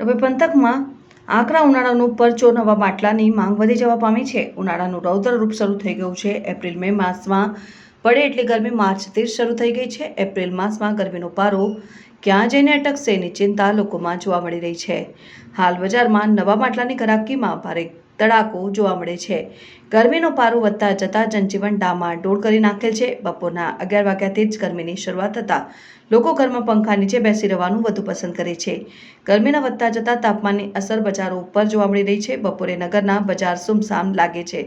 હવે પંથકમાં આકરા ઉનાળાનું પરચો નવા માટલાની માંગ વધી જવા પામી છે. ઉનાળાનું રૌદ્ર રૂપ શરૂ થઈ ગયું છે. એપ્રિલ મે માસમાં પડે એટલી ગરમી માર્ચથી જ શરૂ થઈ ગઈ છે. એપ્રિલ માસમાં ગરમીનો પારો ક્યાં જઈને અટકશે એની ચિંતા લોકોમાં જોવા મળી રહી છે. હાલ બજારમાં નવા માટલાની ગ્રાહકીમાં ભારે તડાકો જોવા મળે છે. ગરમીનો પારો વધતા જતાં જનજીવન ડામાડોળ કરી નાખેલ છે. બપોરના અગિયાર વાગ્યાથી જ ગરમીની શરૂઆત થતાં લોકો ઘરમાં પંખા નીચે બેસી રહેવાનું વધુ પસંદ કરે છે. ગરમીના વધતા જતા તાપમાનની અસર બજારો ઉપર જોવા મળી રહી છે. બપોરે નગરના બજાર સુમસામ લાગે છે.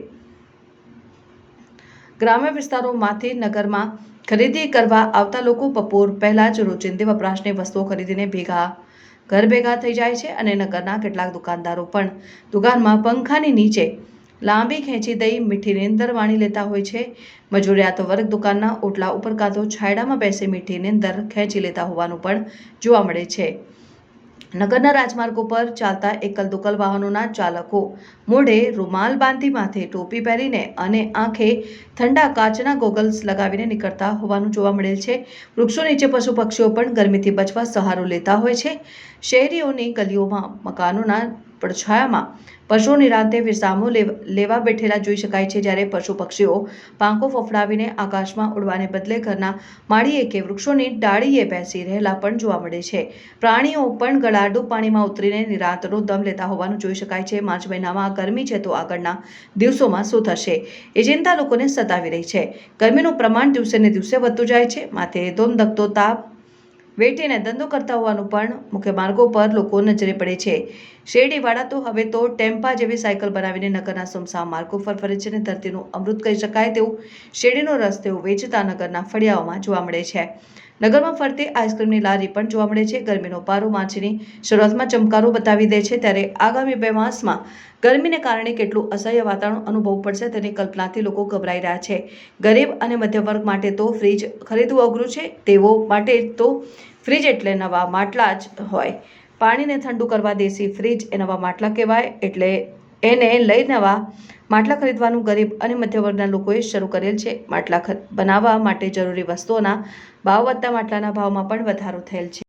ગ્રામ્ય વિસ્તારોમાંથી નગરમાં ખરીદી કરવા આવતા લોકો બપોર પહેલા જ રોજિંદી વપરાશની વસ્તુઓ ખરીદીને ભેગા ઘર ભેગા થઈ જાય છે અને નગરના કેટલાક દુકાનદારો પણ દુકાનમાં પંખાની નીચે લાંબી ખેંચી દઈ મીઠી નીંદર માણી લેતા હોય છે. મજૂરિયાતો વર્ગ દુકાનના ઓટલા ઉપર કાં તો છાયડામાં બેસી મીઠી નીંદર ખેંચી લેતા હોવાનું પણ જોવા મળે છે. નગરના રાજમાર્ગો પર ચાલતા એકલ દુકલ વાહનોના ચાલકો મોઢે રૂમાલ બાંધી માથે ટોપી પહેરીને અને આંખે ઠંડા કાચના ગોગલ્સ લગાવીને નીકળતા હોવાનું જોવા મળેલ છે. વૃક્ષો નીચે પશુ પક્ષીઓ પણ ગરમીથી બચવા સહારો લેતા હોય છે. શહેરીઓની ગલીઓમાં મકાનોના પડછાયામાં. પશુઓ નિરાંતે વિસામો લેવ- બેઠેલા જોઈ શકાય છે જ્યારે પશુ પક્ષીઓ પાંખો ફફડાવીને આકાશમાં ઉડવાને બદલે ઘરના માળીએ કે વૃક્ષોની ડાળીએ બેસી રહેલા પણ જોવા મળે છે. પ્રાણીઓ પણ ગળાડું પાણીમાં ઉતરીને નિરાંતનો દમ લેતા હોવાનું જોઈ શકાય છે. માર્ચ મહિનામાં ગરમી છે તો આગળના દિવસોમાં શું થશે? એ લોકોને સતાવી રહી છે. ગરમીનું પ્રમાણ દિવસે ને દિવસે વધતું જાય છે. માથે ધોમધકતો તાપ વેઠીને ધંધો કરતા હોવાનું પણ મુખ્ય માર્ગો પર લોકો નજરે પડે છે. શેરડીવાળા તો હવે તો ટેમ્પા જેવી સાયકલ બનાવીને નગરના સુમસામ માર્ગો પર ફરે છે અને ધરતીનું અમૃત કહી શકાય તેવું શેરડીનો રસ તેઓ વેચતા નગરના ફળિયાઓમાં જોવા મળે છે. નગરમાં ફરતી આઈસ્ક્રીમની લારી પણ જોવા મળે છે. ગરમીનો પારો માર્ચની શરૂઆતમાં ચમકારો બતાવી દે છે. ત્યારે આગામી બે માસમાં ગરમીને કારણે કેટલું અસહ્ય વાતાવરણ અનુભવવું પડશે તેની કલ્પનાથી લોકો ગભરાઈ રહ્યા છે. ગરીબ અને મધ્યમ વર્ગ માટે તો ફ્રીજ ખરીદવું અઘરું છે. તેઓ માટે તો ફ્રીજ એટલે નવા માટલા જ હોય. પાણીને ઠંડુ કરવા દેશી ફ્રીજ એ નવા માટલા કહેવાય એટલે એને લઈ નવા માટલા ખરીદવાનું ગરીબ અને મધ્યવર્ગના લોકોએ શરૂ કરેલ છે. માટલા બનાવવા માટે જરૂરી વસ્તુઓના ભાવ વધતા માટલાના ભાવમાં પણ વધારો થયેલ છે.